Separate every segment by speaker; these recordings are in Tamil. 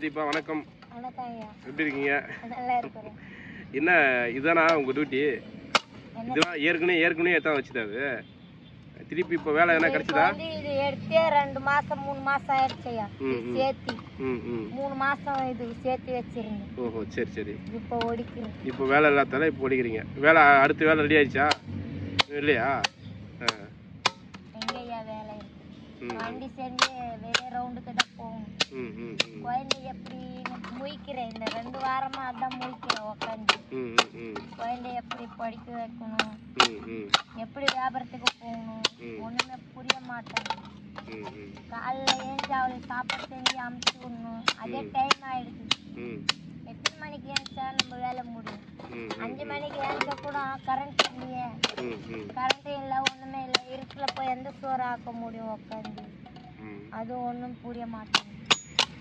Speaker 1: தீபா வணக்கம். எப்படி இருக்கீங்க? என்ன இதுதானா உங்கள் டியூட்டி இதெல்லாம் ஏற்கனவே ஏற்கனவே எத்தான் வச்சுதாது திருப்பி இப்போ வேலை என்ன கிடைச்சதா?
Speaker 2: இது எடுத்தே ரெண்டு மாசம் மூணு மாசம் ஆயிடுச்சு ஐயா
Speaker 1: ம்,
Speaker 2: இது
Speaker 1: ம்.
Speaker 2: சேர்த்தி மூணு மாசம் இது சேர்த்து வச்சிருந்தேன்.
Speaker 1: ஓஹோ சரி சரி.
Speaker 2: இப்போ ஒடிக்கிறேன்
Speaker 1: இப்போ வேலை இல்லாதால இப்போ ஓடிக்கிறீங்க. வேலை அடுத்த வேலை ரெடி ஆயிடுச்சா? இல்லையா? ஆ.
Speaker 2: எங்க ஐயா வேலை வண்டி செஞ்சு வெளியே ரவுண்டுக்கு தான் போகணும். குழந்தை எப்படி முழிக்கிறேன் இந்த ரெண்டு வாரமா அதான் முழிக்கிறேன்
Speaker 1: ம்
Speaker 2: குழந்தை எப்படி படிக்க வைக்கணும்? எப்படி வியாபாரத்துக்கு போகணும். ஒண்ணுமே புரிய மாட்டேங்குது.
Speaker 1: ம் ம்.
Speaker 2: காலைல ஏஞ்சி அவளுக்கு சாப்பாடு செஞ்சு அமுச்சு விடணும். அதே. டைம் ஆயிடுது. எத்தனை மணிக்கு ஏஞ்சா நம்ம வேலை முடியும்? அஞ்சு மணிக்கு ஏஞ்சா கூட கரண்ட் இல்லையே. கரண்ட் இல்லை ஒண்ணுமே இல்லை. இருட்டில் போய் எந்த சோறு ஆக்க முடியும் உட்காந்து
Speaker 1: ம்
Speaker 2: அது ஒன்றும் புரிய மாட்டேங்குது.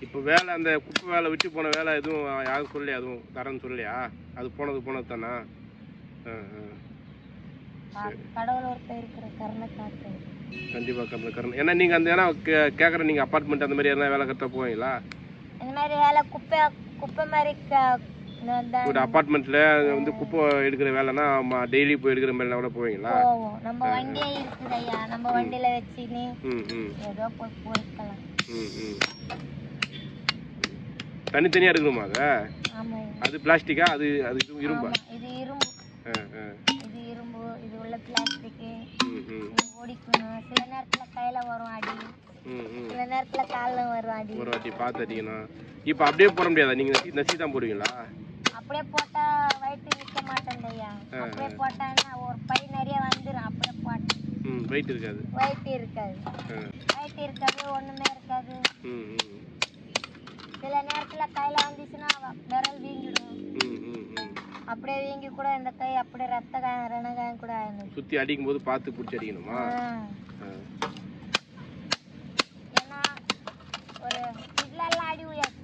Speaker 1: இப்போ வேலை அந்த குப்பை வேலை விட்டு போன வேலை எதுவும் யாரும் சொல்லலையா? அதுவும் தரேன்னு சொல்லலையா? அது போனது போனது தானா?
Speaker 2: கடவுள் ஒருத்தர் இருக்கிற கருணை காத்து.
Speaker 1: கண்டிப்பாக கரெக்ட் கரெக்ட் ஏன்னா நீங்கள் அந்த ஏன்னா கேட்குற நீங்கள் அப்பார்ட்மெண்ட் அந்த மாதிரி எதனா வேலை கரெக்டாக போவீங்களா?
Speaker 2: இந்த மாதிரி வேலை குப்பை குப்பை மாதிரி
Speaker 1: ஒரு அப்பார்ட்மெண்ட்டில் வந்து குப்பை எடுக்கிற வேலைன்னா டெய்லி போய் எடுக்கிற மாதிரிலாம் கூட போவீங்களா?
Speaker 2: போவோம். நம்ம வண்டியே இருக்குது ஐயா நம்ம வண்டியில வச்சுன்னு
Speaker 1: ம் ம்.
Speaker 2: ஏதோ போய் பொறுக்கலாம்
Speaker 1: ம் ம். தனித்தனியாக எடுக்கணுமா அதை. அது பிளாஸ்டிக்கா? அது அது இது இரும்பா?
Speaker 2: இது இரும்பு. இது இரும்பு. இது உள்ள பிளாஸ்டிக்கு.
Speaker 1: ம் ம்.
Speaker 2: இது ஓடிக்கணும். சில நேரத்துல கையில வரும் அடி. சில நேரத்துல கால்ல வரும் அடி.
Speaker 1: ஒரு வாட்டி பார்த்து அடிக்கணும். இப்போ அப்படியே போட முடியாதா? நீங்கள் நசி நசி தான் போடுவீங்களா?
Speaker 2: அப்படியே போட்டா வயிற்று நிக்க மாட்டேன் ஐயா அப்படியே போட்டான்னா ஒரு பை நிறைய வந்துடும் அப்படியே போட்டேன்
Speaker 1: வெயிட் இருக்காது.
Speaker 2: வயிற்று இருக்காது. வயிற்று இருக்காது ஒண்ணுமே இருக்காது.
Speaker 1: ம் ம்
Speaker 2: சில நேரத்துல கையில வந்துச்சுன்னா விரல் வீங்கிடும். அப்படியே வீங்கி கூட இந்த கை அப்படியே ரத்த காயம் ரணகாயம் கூட ஆயிடும்.
Speaker 1: சுற்றி அடிக்கும்போது பார்த்து பிடிச்சி அடிக்கணுமா.
Speaker 2: ஏன்னா ஒரு இதுலெல்லாம் அடி சின்ன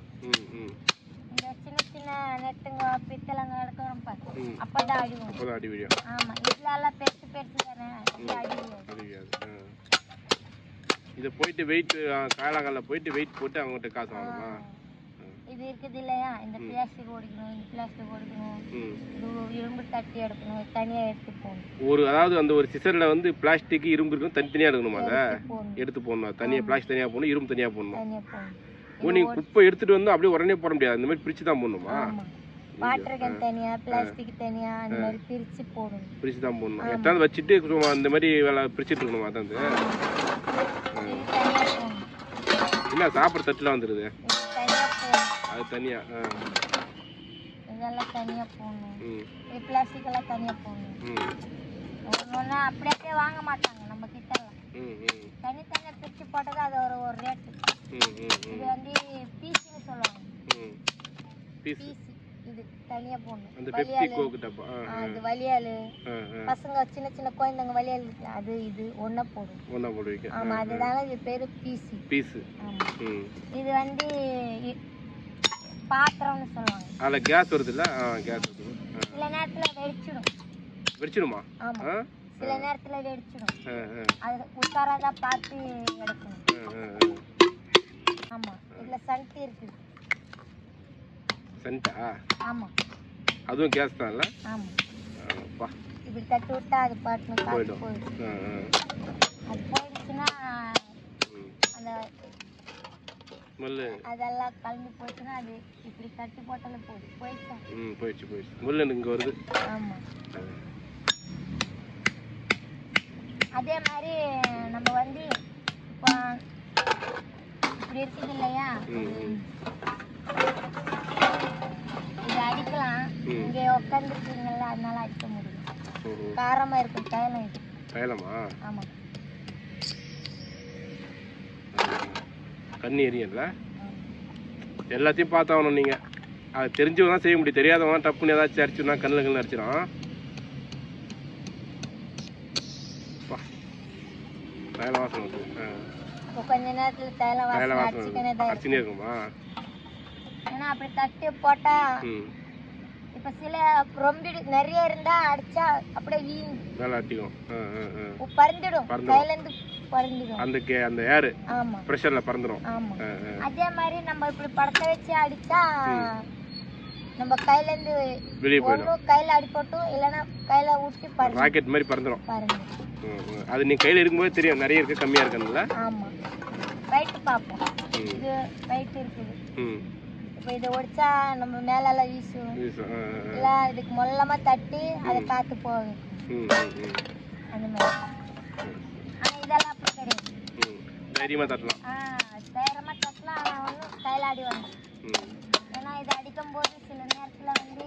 Speaker 2: சின்ன நெட்டுங்க பித்தளைங்க எடுக்கிறோம் பாரு.
Speaker 1: ம்.
Speaker 2: அப்பதான் அடி உழும்.
Speaker 1: அப்போ தான் அடி விழியும்
Speaker 2: ஆமா இதுலெல்லாம் பெருசு பெருசு தானே இது அடி உழும்.
Speaker 1: அடிக்காது. ஆ. இதை போயிட்டு வெயிட் காலாங்காலில் போயிட்டு வெயிட் போட்டு அவங்ககிட்ட காசு வாங்கணுமா?
Speaker 2: இது இருக்குது இல்லையா? இந்த பிளாஸ்டிக் ஓடிக்கணும் இந்த பிளாஸ்டிக் ஓடிக்கணும்.
Speaker 1: ம்.
Speaker 2: இது இரும்பு தட்டி எடுக்கணும் இது தனியா எடுத்து போகணும்.
Speaker 1: ஒரு அதாவது அந்த ஒரு சிசரில் வந்து பிளாஸ்டிக் இரும்பு இருக்கும் தனித்தனியாக எடுக்கணுமா அதை?
Speaker 2: எடுத்து
Speaker 1: போடணும் தனியாக பிளாஸ்டிக் தனியாக போடணும் இரும்பு தனியாக போடணும் ஓ நீங்கள் குப்பை எடுத்துட்டு வந்து அப்படியே உடனே போட முடியாது இந்த மாதிரி பிரித்து தான் போடணுமா
Speaker 2: வாட்டர் கேன் தனியா பிளாஸ்டிக் தனியா அந்த மாதிரி பிரிச்சு போடணும்.
Speaker 1: பிரித்து தான் போடணும் எத்தாவது வச்சுட்டு சும்மா இந்த மாதிரி வேலை பிரிச்சுட்டு இருக்கணுமா அதான்
Speaker 2: தனியா
Speaker 1: என்ன சாப்பிட்ற தட்டுலாம் வந்துடுது
Speaker 2: தனியா
Speaker 1: அது தனியாக ஆ.
Speaker 2: இதெல்லாம் தனியா போடணும். இது பிளாஸ்டிக் எல்லாம் தனியா போடணும். ஒன்று அப்படியே அப்படியே வாங்க மாட்டாங்க நம்ம கிட்ட தனித்தனியாக பிரிச்சு போட்டது அது ஒரு ஒரு ரேட்டு இது வந்து பீஸுன்னு சொல்லுவாங்க.
Speaker 1: பீஸ்
Speaker 2: தனியா போடணும்
Speaker 1: அந்த பெப்சி கோக்கு டப்பா
Speaker 2: அது வலியால் பசங்க சின்ன சின்ன குழந்தைங்க வலியால் இருக்கு. அது இது ஒன்றா போடும்.
Speaker 1: ஒன்றா போடுவீங்க.
Speaker 2: ஆமா அதுதாங்க இது பேரு பீஸு
Speaker 1: பீஸு
Speaker 2: இது வந்து பாத்திரம்னு சொல்லுவாங்க.
Speaker 1: அதில் கேஸ் வருதுல்ல? கேஸ் வருது.
Speaker 2: சில நேரத்துல வெடிச்சிடும்.
Speaker 1: வெடிச்சிடுமா?
Speaker 2: ஆமா. சில நேரத்துல வெடிச்சிடும். அது உஷாராக பார்த்து எடுக்கணும். ஆமா. இதுல சன்டி இருக்குது
Speaker 1: சென்டா
Speaker 2: ஆமா.
Speaker 1: அதுவும் கேஸ் தான்ல?
Speaker 2: ஆமா.
Speaker 1: அப்பா.
Speaker 2: இப்படி தட்டி விட்டா அது காத்து
Speaker 1: போயிடும்.
Speaker 2: அது போயிடுச்சுன்னா அந்த
Speaker 1: முள்ளு.
Speaker 2: அதெல்லாம் கலந்து போச்சுன்னா அது இப்படி தட்டி போட்டாலே போதும். போயிடுச்சா?
Speaker 1: ம் போயிடுச்சு போயிடுச்சு. முள்ளு இங்கே வருது.
Speaker 2: ஆமா.
Speaker 1: ஆ.
Speaker 2: அதே மாதிரி நம்ம வந்து இப்போ இப்படி இருக்குது இல்லையா? அடிக்கலாம். இங்கே உட்காந்துருக்கீங்கல்ல அதனால அடிக்க முடியும்
Speaker 1: ஓஹோ.
Speaker 2: காரமா இருக்கும் தைலம் இது.
Speaker 1: தைலமா? கண்ணி எரியல எல்லாத்தையும் பார்த்தாகணும் நீங்கள் அது தெரிஞ்சவங்க தான் செய்ய முடியும். தெரியாதவங்க டப்புன்னு ஏதாச்சும் அடிச்சுனா கண்ணில் கண்ணில் அடிச்சிடும். தைல வாசனை
Speaker 2: கொஞ்ச நேரத்துல
Speaker 1: தைல
Speaker 2: வாசனை
Speaker 1: அடிச்சுனே இருக்குமா?
Speaker 2: ஏன்னா அப்படி தட்டி போட்டா இப்போ சில ரொம்ப நிறைய இருந்தா அடிச்சா அப்படியே வீண். பறந்துடும்.
Speaker 1: பறந்துடும்.
Speaker 2: கையில இருந்து பறந்துடும்.
Speaker 1: அந்த அந்த ஏரு
Speaker 2: ஆமா.
Speaker 1: ப்ரெஷரில் பறந்துடும்
Speaker 2: ஆமா. அதே மாதிரி நம்ம இப்படி படத்த வச்சு அடிச்சா நம்ம கையில இருந்து
Speaker 1: வெளியே போயிடும்.
Speaker 2: கையில அடிபட்டும் இல்லைன்னா கையில ஊட்டி பறந்து
Speaker 1: ராக்கெட் மாதிரி பறந்துடும்.
Speaker 2: பறந்து
Speaker 1: ம், ம். அது நீ கையில் இருக்கும்போது தெரியும். நிறைய இருக்கு கம்மியாக இருக்குன்னு
Speaker 2: ஆமா. ரைட்டு பார்ப்போம்.
Speaker 1: ம்.
Speaker 2: இது ரைட் இருக்குது.
Speaker 1: ம்.
Speaker 2: இப்போ இதை ஒடிச்சா நம்ம மேலெல்லாம் வீசும். இல்ல இதுக்கு மொல்லமா தட்டி அதை காத்து போகும். அந்த மாதிரி. ஆனா இதெல்லாம் அப்படி கிடையாது.
Speaker 1: தைரியமாக தட்டலாம்.
Speaker 2: ஆ தைரியமா தட்டினா ஆனா ஒன்றும் கையில் அடி வந்து ஏன்னா இதை அடிக்கும் போது சில நேரத்துல வந்து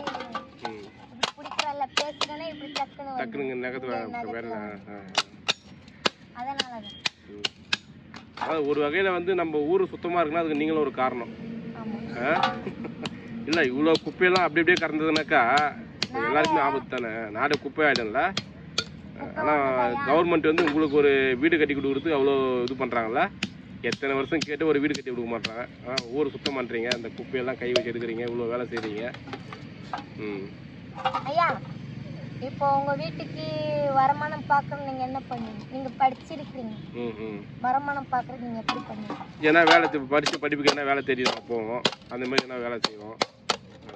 Speaker 2: இப்படி பிடிக்கிறல்ல பேசுறேன்னா இப்படி டக்குன்னு வந்து
Speaker 1: டக்குனுங்க நகத்து ஆ,
Speaker 2: அதனால தான்.
Speaker 1: அதாவது ஒரு வகையில் வந்து நம்ம ஊர் சுத்தமாக இருக்குன்னா அதுக்கு நீங்களும் ஒரு காரணம்? இல்லை இவ்வளோ குப்பையெல்லாம் அப்படி அப்படியே கறந்ததுனாக்கா எல்லாருக்குமே ஆபத்து தானே? நாடு குப்பை ஆகிடும்ல ஆனால் கவர்மெண்ட் வந்து உங்களுக்கு ஒரு வீடு கட்டி கொடுக்குறதுக்கு அவ்வளோ இது பண்ணுறாங்கல்ல எத்தனை வருஷம் கேட்டு ஒரு வீடு கட்டி கொடுக்க மாட்டாங்க ஆ ஊர் சுத்தம் பண்ணுறீங்க அந்த குப்பையெல்லாம் கை வச்சு எடுக்கிறீங்க இவ்வளோ வேலை செய்கிறீங்க ம்.
Speaker 2: ஐயா இப்போ உங்க வீட்டுக்கு வருமானம் பார்க்கணும் நீங்க என்ன பண்ணுவீங்க நீங்க படிச்சிருக்கீங்க வருமானம் பார்க்கறது நீங்க எப்படி பண்ணுவீங்க
Speaker 1: ஏன்னா வேலை படிச்ச படிப்புக்கு என்ன வேலை தெரியும் போவோம். அந்த மாதிரி என்ன வேலை செய்வோம்?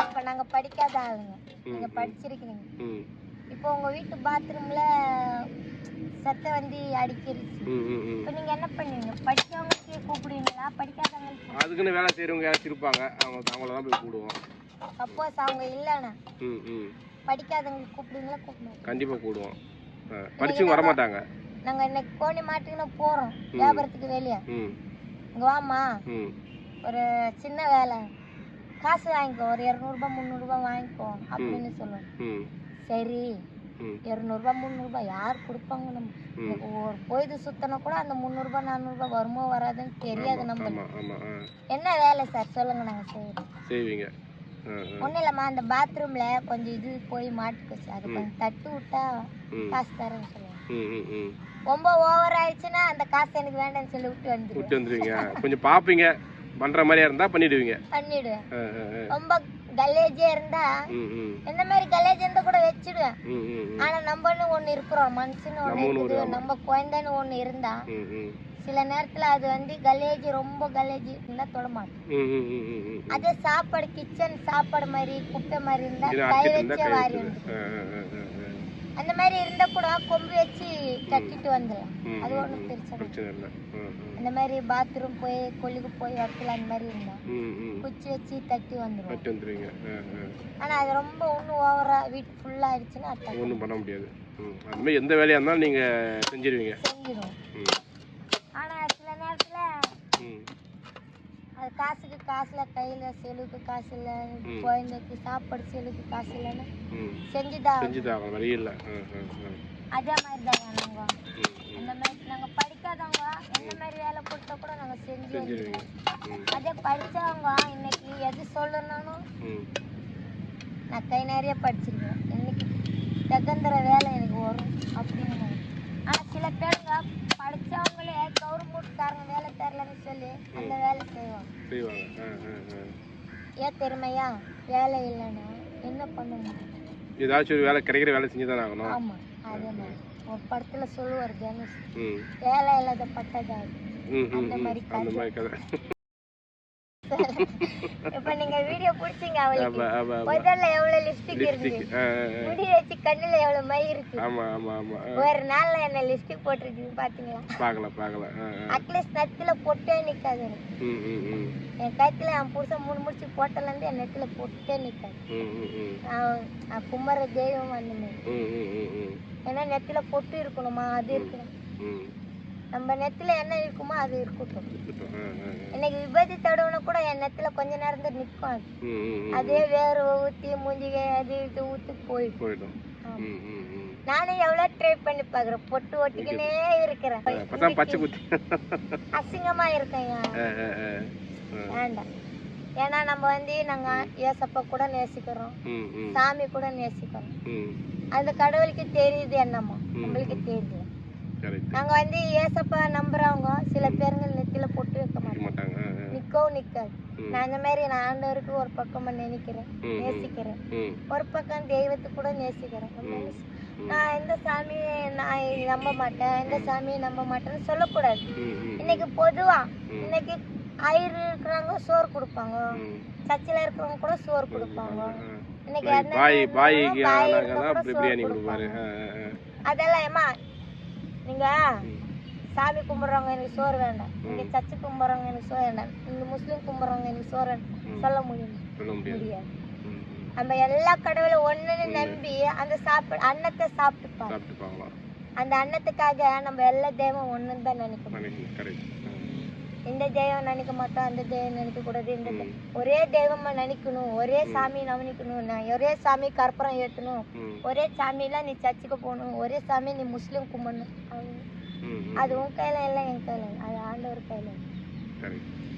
Speaker 2: இப்போ நாங்க படிக்காத ஆளுங்க. நீங்க படிச்சிருக்கீங்க
Speaker 1: ம்.
Speaker 2: இப்போ உங்க வீட்டு பாத்ரூம்ல சத்தம் வந்து
Speaker 1: ம்
Speaker 2: இப்போ நீங்க என்ன பண்ணுவீங்க படிச்சவங்களுக்கு கூப்பிடுவீங்களா? படிக்காதவங்களுக்கு
Speaker 1: அதுக்குன்னு வேலை செய்கிறவங்க யாராச்சும் இருப்பாங்க. அவங்க அவங்கள தான் போய் கூடுவோம்
Speaker 2: சப்போஸ் அவங்க இல்லைன்னா.
Speaker 1: ம் ம்.
Speaker 2: படிக்காதவங்களுக்கு கூப்பிடுவீங்களா? கூப்பிடுவோம்
Speaker 1: கண்டிப்பாக கூடுவோம் ஆ படிச்சும் வரமாட்டாங்க.
Speaker 2: நாங்க இன்னைக்கு கோணி மாட்டுக்குன்னு போறோம். வியாபாரத்துக்கு வெளியே. இங்க வாமா ஒரு சின்ன வேலை. காசு வாங்கிக்கோ. ஒரு இரநூறுபா முந்நூறுபா வாங்கிக்கோ அப்படின்னு சொல்லுவோம். சரி.
Speaker 1: ம்.
Speaker 2: இரநூறுபா முந்நூறுபா யார் கொடுப்பாங்க நம்ம? ஒரு பொழுது சுத்தினா கூட அந்த முந்நூறுபா நானூறுபா வருமோ வராதுன்னு தெரியாது நம்ம என்ன வேலை சார்? சொல்லுங்க நாங்க செய்யறோம்
Speaker 1: செய்வீங்க.
Speaker 2: ஒன்றும் இல்லைம்மா அந்த பாத்ரூம்ல கொஞ்சம் இது போய் மாட்டுக்குச்சு அது கொஞ்சம் தட்டு விட்டா காசு தரேன்னு சொல்லுவாங்க. ரொம்ப ஓவர் ஆயிடுச்சுன்னா அந்த காசு எனக்கு வேண்டாம்னு சொல்லி விட்டு வந்துடுவேன்
Speaker 1: விட்டு வந்துடுவீங்க கொஞ்சம் பார்ப்பீங்க பண்ணுற மாதிரியா இருந்தால் பண்ணிடுவீங்க.
Speaker 2: பண்ணிடுவேன். ரொம்ப கலேஜே இருந்தா இந்த மாதிரி கலேஜ் இருந்தா கூட வச்சிடுவேன். ஆனா நம்மன்னு ஒண்ணு இருக்கிறோம். மனுஷன்னு ஒண்ணு இருக்குது. நம்ம குழந்தைன்னு ஒண்ணு இருந்தா சில நேரத்துல அது வந்து கலேஜ் ரொம்ப கலேஜ் இருந்தா தொட மாட்டோம்
Speaker 1: ம் ம் ம் ம் ம்
Speaker 2: அதே சாப்பாடு கிச்சன் சாப்பாடு மாதிரி குப்பை மாதிரி இருந்தா கை வச்சே
Speaker 1: கை
Speaker 2: அந்த மாதிரி இருந்தா கூட கொம்பு வச்சு தட்டிட்டு வந்துடலாம் அது
Speaker 1: ம்,
Speaker 2: ஒண்ணும்
Speaker 1: ம்.
Speaker 2: பிரச்சனை இல்லை. அந்த மாதிரி பாத்ரூம் போய் கொல்லுக்கு போய் இடத்துல அந்த மாதிரி இருந்தா குச்சி வச்சு தட்டி வந்துடும் ஆனா அது ரொம்ப ஒன்றும் ஓவரா வீட்டு ஃபுல்லா ஆயிடுச்சுன்னா
Speaker 1: ஒன்றும் பண்ண முடியாது. அந்த மாதிரி எந்த வேலையாக இருந்தாலும் நீங்கள் செஞ்சிருவீங்க.
Speaker 2: செஞ்சிடும்
Speaker 1: ம்
Speaker 2: ஆனா சில நேரத்துல
Speaker 1: ம்
Speaker 2: அது காசுக்கு காசுல கையில செலவுக்கு காசு இல்ல குழந்தைக்கு சாப்பாடு செலவுக்கு காசு இல்லைன்னா செஞ்சுதான்
Speaker 1: செஞ்சு தான் வழி இல்லை
Speaker 2: அதே மாதிரி தான் நாங்க அந்த மாதிரி நாங்க படிக்காதவங்க எந்த மாதிரி வேலை கொடுத்தா கூட நாங்க செஞ்சு அதே படிச்சவங்க இன்னைக்கு எது சொல்லணும்னாலும் நான் கை நிறைய படிச்சிருக்கேன். இன்னைக்கு தகுந்தர வேலை எனக்கு வரும் அப்படின்னு ஆனா சில பேருங்க படிச்சவங்களே கவர்மெண்ட்காரங்க வேலை தரலன்னு சொல்லி அந்த வேலை செய்வாங்க
Speaker 1: செய்வாங்க ஆ ஆ ஆ
Speaker 2: ஏன் தெரியுமையா வேலை இல்லைன்னா என்ன பண்ண முடியும்?
Speaker 1: ஏதாச்சும் ஒரு வேலை கிடைக்கிற வேலை செஞ்சு தானே ஆகணும்.
Speaker 2: ஆமா அதே மாதிரி. ஒரு படத்துல சொல்லுவார் தனுஷ் வேலை இல்லாத பட்டதாரி. அந்த மாதிரி
Speaker 1: கதை.
Speaker 2: இப்ப நீங்க வீடியோ புடிச்சீங்க அவளுக்கு. முதல்ல எவ்வளவு லிப்ஸ்டிக் இருக்கு. முடி வச்சு கண்ணுல எவ்வளவு மை இருக்கு?
Speaker 1: ஆமா ஆமா ஆமா. ஆ.
Speaker 2: ஒரு நாள்ல என்ன லிப்ஸ்டிக் போட்டிருக்கு பாத்தீங்களா? அட்லீஸ்ட் நெத்தில பொட்டே நிக்காது என் கழுத்துல என் புருஷன் மூணு முடிச்சு போட்டல இருந்து என் நெத்தில பொட்டே நிக்காது. நான் கும்புற தெய்வம் அந்த மாதிரி. ஏன்னா நெத்தில பொட்டு இருக்கணுமா? அது இருக்கணும். நம்ம நெத்தில என்ன இருக்குமோ அது இருக்கட்டும். இன்னைக்கு விபத்து தடவுன கூட என் நெத்தில கொஞ்ச நேரம் தான் நிற்கும் அது. அதே வேறு ஊற்றி மூஞ்சிகை அது இது ஊற்றி போயிடும்.
Speaker 1: போயிடும்.
Speaker 2: நானும் எவ்வளோ ட்ரை பண்ணி பார்க்குறேன். பொட்டு ஒட்டிக்கினே இருக்கிறேன்.
Speaker 1: அப்பதான் பச்சை குத்தி.
Speaker 2: அசிங்கமா இருக்கேன். வேண்டாம். ஏன்னா நம்ம வந்து நாங்க ஏசப்பா கூட நேசிக்கிறோம். சாமி கூட நேசிக்கிறோம். அந்த கடவுளுக்கு தெரியுது என்னமோ. நம்மளுக்கு தெரியல
Speaker 1: கரெக்ட்
Speaker 2: நாங்க வந்து ஏசப்பா நம்புறவங்க சில பேருங்க நெத்தில பொட்டு வைக்க
Speaker 1: மாட்டாங்க.
Speaker 2: நிக்கவும் நிக்காது. நான் அந்த மாதிரி நான் ஆண்டவருக்கு ஒரு பக்கமா நினைக்கிறேன். நேசிக்கிறேன். ஒரு பக்கம் தெய்வத்தை கூட நேசிக்கிறேன். நான் இந்த சாமியை நான் நம்ப மாட்டேன். இந்த சாமியை நம்ப மாட்டேன்னு சொல்லக்கூடாது. இன்னைக்கு பொதுவா. இன்னைக்கு ஐயர் இருக்கிறவங்க சோறு கொடுப்பாங்க. சர்ச்சில் இருக்கிறவங்க கூட சோறு கொடுப்பாங்க. இன்னைக்கு. அதெல்லாம் ஏமா நீங்க
Speaker 1: ம்.
Speaker 2: சாமி கும்பிட்றவங்க எனக்கு சோறு வேண்டாம். இங்க சர்ச்சு கும்பிட்றவங்க எனக்கு சோறு வேண்டாம். இங்க முஸ்லீம் கும்பிட்றவங்க எனக்கு சோறு வேண்டாம். சொல்ல முடியும்?
Speaker 1: முடியாது.
Speaker 2: நம்ம எல்லா கடவுளும் ஒண்ணுன்னு நம்பி அந்த சாப்பிட அன்னத்தை சாப்பிட்டுப்பாங்க. அந்த அன்னத்துக்காக நம்ம எல்லா தெய்வம் ஒண்ணுன்னு தான் நினைக்கணும். இந்த தெய்வம் நினைக்க மாட்டோம் அந்த தெய்வம் நினைக்க கூடாது. இந்த. ஒரே தெய்வமா நினைக்கணும் ஒரே சாமி நவனிக்கணும் நான் ஒரே சாமி கற்பூரம் ஏற்றணும். ஒரே சாமிலாம் நீ சர்ச்சுக்கு போகணும் ஒரே சாமி நீ முஸ்லீம் கும்பிடணும். அது- உன் கையில இல்லை என் கையில இல்லை. அது ஆண்டவர் கையில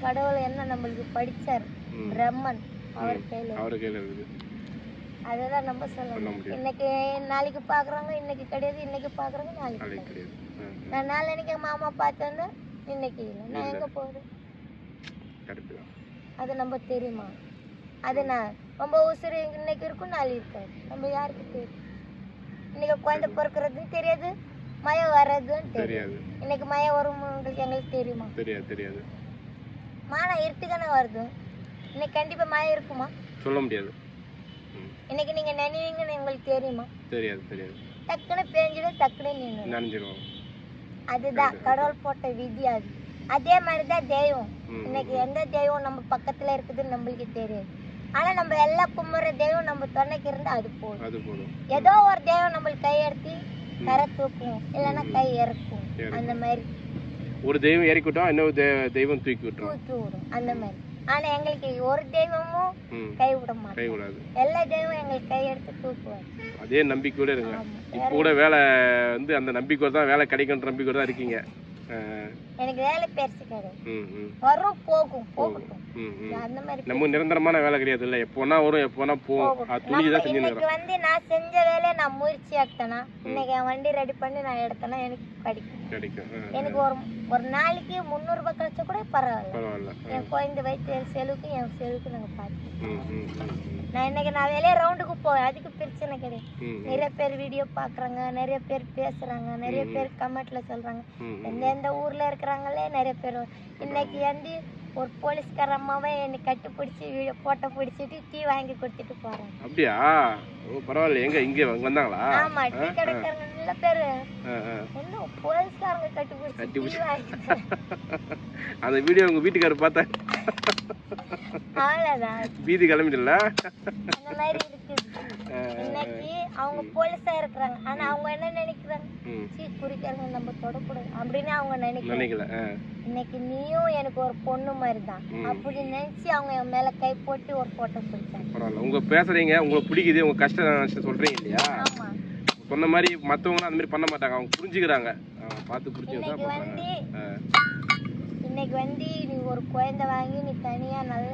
Speaker 2: கடவுள் என்ன நம்மளுக்கு படிச்சார்? பிரம்மன் அவர் கையில.
Speaker 1: அவரு கையில் இருக்குது.
Speaker 2: அதுதான் நம்ம
Speaker 1: சொல்ல
Speaker 2: சொல்லணும். இன்னைக்கு நாளைக்கு பாக்குறவங்க இன்னைக்கு கிடையாது இன்னைக்கு பாக்குறவங்க நாளைக்கு கிடையாது. நான் நாளைக்கு மாமா பார்த்தேன்னா இன்னைக்கு இல்லை. நான் எங்க
Speaker 1: தான்.
Speaker 2: அது நம்ம தெரியுமா? அது நான் ரொம்ப உசுறு இன்னைக்கு இருக்கும் நாளைக்கு இருக்காது. நம்ம யாருக்கு தெரியும்? இன்னைக்கு குழந்தை பிறக்கிறதுன்னு தெரியாது. மழை வர்றதுன்னு தெரியாது. இன்னைக்கு மழை வரும்ன்றது எங்களுக்கு தெரியுமா?
Speaker 1: தெரியாது தெரியாது.
Speaker 2: மானா இருட்டுதானே வருது? இன்னைக்கு கண்டிப்பா மழை இருக்குமா?
Speaker 1: சொல்ல முடியாது.
Speaker 2: இன்னைக்கு நீங்க நினைவீங்கன்னு உங்களுக்கு தெரியுமா?
Speaker 1: தெரியாது தெரியாது.
Speaker 2: டக்குன்னு பேஞ்சிடும் டக்குன்னு நின்று
Speaker 1: நனைஞ்சிரும்
Speaker 2: அதுதான் கடவுள் போட்ட விதி அது. அதே மாதிரி தான் தெய்வம் இன்னைக்கு எந்த தெய்வம் நம்ம பக்கத்துல இருக்குதுன்னு நம்மளுக்கு தெரியாது. ஆனா நம்ம எல்லாம் கும்பிட்ற தெய்வம் நம்ம துணைக்கு இருந்தா அது போதும். ஏதோ ஒரு தெய்வம் நம்மளுக்கு கையெடுத்து கரை தூக்கும் இல்லைன்னா கை இறக்கும். அந்த மாதிரி.
Speaker 1: ஒரு தெய்வம் இறக்கிட்டோம் இன்னொரு தெய்வம் தூக்கி விட்டுரும்.
Speaker 2: தூக்கி விடும். அந்த மாதிரி. ஆனா எங்களுக்கு ஒரு தெய்வமும் கை விட
Speaker 1: கை விடாது.
Speaker 2: எல்லா தெய்வம் எங்களுக்கு கையெடுத்து தூக்குவார்
Speaker 1: அதே நம்பிக்கையோட இருங்க. இப்போ கூட வேலை வந்து அந்த நம்பிக்கையோட தான் வேலை கிடைக்குன்ற நம்பிக்கையோட தான் இருக்கீங்க.
Speaker 2: எனக்கு வேலை பெருசு கிடையாது. வரும் போகும் போகட்டும். அந்த மாதிரி
Speaker 1: நமக்கு நிரந்தரமான வேலை கிடையாது இல்லை எப்போனா வரும் எப்போனா போகும் துணிஞ்சு தான்
Speaker 2: நம்ம இன்னைக்கு வந்து நான் செஞ்ச வேலையை நான் முயற்சி எடுத்தேனா இன்னைக்கு என் வண்டி ரெடி பண்ணி நான் எடுத்தேனா எனக்கு கிடைக்கும்.
Speaker 1: கிடைக்கும்.
Speaker 2: எனக்கு ஒரு ஒரு நாளைக்கு முந்நூறு ரூபாய் கிடைச்சா கூட பரவாயில்ல. என் குழந்தை வயிற்று என் செலவுக்கு என் செலவுக்கு நாங்கள் பார்த்து நான் இன்னைக்கு நான் வெளியே ரவுண்டுக்கு போவேன். அதுக்கு பிரச்சனை கிடையாது. நிறைய பேர் வீடியோ பார்க்குறாங்க. நிறைய பேர் பேசுறாங்க. நிறைய பேர் கமெண்ட்ல
Speaker 1: ம்
Speaker 2: எந்தெந்த ஊர்ல இருக்கிறாங்களே நிறைய பேர் இன்னைக்கு வந்து ஒரு போலீஸ்கார அம்மாவை என்னை கட்டி பிடிச்சி வீடியோ போட்டோ பிடிச்சிட்டு டீ வாங்கி கொடுத்துட்டு போறாங்க.
Speaker 1: அப்படியா? பரவாயில்ல எங்க? இங்கே வந்தாங்களா?
Speaker 2: ஆமா டீ கடைக்காரங்க நல்ல பேரு என்ன போலீஸ்காரங்க கட்டி
Speaker 1: கட்டி
Speaker 2: பிடிச்சி. டீ வாங்கி
Speaker 1: அந்த வீடியோ உங்க வீட்டுக்காரர் பார்த்தா
Speaker 2: அவ்வளவுதான்.
Speaker 1: வீதி கிளம்பிடல
Speaker 2: அந்த மாதிரி இருக்குது இன்னைக்கு அவங்க போலீஸா இருக்கிறாங்க. ஆனா அவங்க என்ன நினைக்கிறாங்க? சீ குறிக்காரங்க நம்ம தொடக்கூடாது அப்படின்னு அவங்க
Speaker 1: நினைக்கல.
Speaker 2: இன்னைக்கு நீயும் எனக்கு ஒரு பொண்ணு மாதிரி தான். அப்படி நினைச்சு அவங்க என் மேல கை போட்டு ஒரு போட்டோ பிடிச்சாங்க
Speaker 1: பரவாயில்ல. உங்க பேசுறீங்க உங்களுக்கு பிடிக்குது உங்க கஷ்டம் சொல்றீங்க இல்லையா?
Speaker 2: ஆமா.
Speaker 1: சொன்ன மாதிரி மற்றவங்களும் அந்த மாதிரி பண்ண மாட்டாங்க. அவங்க புரிஞ்சுக்கிறாங்க. பார்த்து புரிஞ்சுக்க தான்
Speaker 2: இன்னைக்கு வந்து நீ ஒரு குழந்தை வாங்கி நீ தனியா நல்ல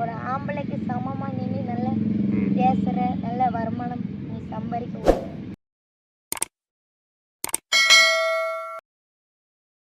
Speaker 2: ஒரு ஆம்பளைக்கு சமமா நின்று நல்ல
Speaker 1: ம்.
Speaker 2: பேசுற நல்ல வருமானம் நீ சம்பாதிக்க